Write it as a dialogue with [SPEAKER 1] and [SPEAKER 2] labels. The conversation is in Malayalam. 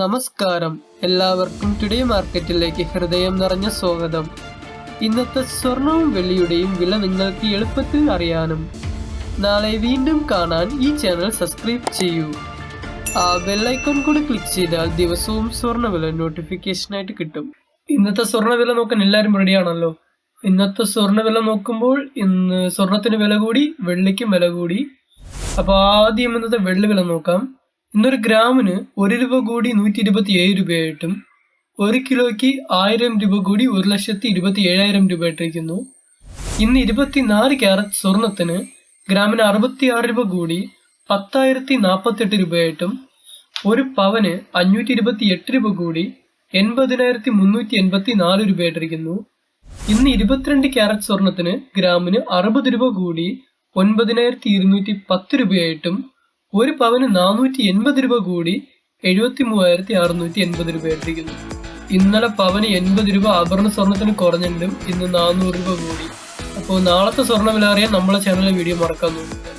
[SPEAKER 1] നമസ്കാരം. എല്ലാവർക്കും ടുഡേ മാർക്കറ്റിലേക്ക് ഹൃദയം നിറഞ്ഞ സ്വാഗതം. ഇന്നത്തെ സ്വർണവും വെള്ളിയുടെയും വില നിങ്ങൾക്ക് എളുപ്പത്തിൽ അറിയാനും നാളെ വീണ്ടും കാണാൻ ഈ ചാനൽ സബ്സ്ക്രൈബ് ചെയ്യൂ. ആ ബെല്ലൈക്കൺ കൂടി ക്ലിക്ക് ചെയ്താൽ ദിവസവും സ്വർണവില നോട്ടിഫിക്കേഷനായിട്ട് കിട്ടും. ഇന്നത്തെ സ്വർണവില നോക്കാൻ എല്ലാവരും റെഡിയാണല്ലോ ഇന്നത്തെ സ്വർണവില നോക്കുമ്പോൾ ഇന്ന് സ്വർണത്തിന് വില കൂടി വെള്ളിക്കും വില കൂടി. അപ്പോൾ ആദ്യം ഇന്നത്തെ വെള്ളി വില നോക്കാം. ഇന്നൊരു ഗ്രാമിന് ഒരു രൂപ കൂടി നൂറ്റി ഇരുപത്തി ഏഴ് രൂപയായിട്ടും ഒരു കിലോയ്ക്ക് ആയിരം രൂപ കൂടി ഒരു ലക്ഷത്തി ഇരുപത്തി ഏഴായിരം രൂപയായിട്ടിരിക്കുന്നു ഇന്ന് ഇരുപത്തിനാല് ക്യാരറ്റ് സ്വർണത്തിന് ഗ്രാമിന് അറുപത്തി ആറ് രൂപ കൂടി പത്തായിരത്തി നാൽപ്പത്തെട്ട് രൂപയായിട്ടും ഒരു പവന് അഞ്ഞൂറ്റി ഇരുപത്തി എട്ട് രൂപ കൂടി എൺപതിനായിരത്തി മുന്നൂറ്റി എൺപത്തി നാല് രൂപയായിട്ടിരിക്കുന്നു ഇന്ന് ഇരുപത്തിരണ്ട് ക്യാരറ്റ് സ്വർണത്തിന് ഗ്രാമിന് അറുപത് രൂപ കൂടി ഒൻപതിനായിരത്തി ഇരുന്നൂറ്റി പത്ത് രൂപയായിട്ടും ഒരു പവന് നാനൂറ്റി എൺപത് രൂപ കൂടി എഴുപത്തി മൂവായിരത്തി അറുന്നൂറ്റി എൺപത് രൂപ എത്തിക്കുന്നു ഇന്നലെ പവന് എൺപത് രൂപ ആഭരണ സ്വർണത്തിന് കുറഞ്ഞെങ്കിലും ഇന്ന് നാനൂറ് രൂപ കൂടി. അപ്പോൾ നാളത്തെ സ്വർണ വില അറിയാൻ നമ്മളെ ചാനലിലെ വീഡിയോ മറക്കാൻ നോക്കുക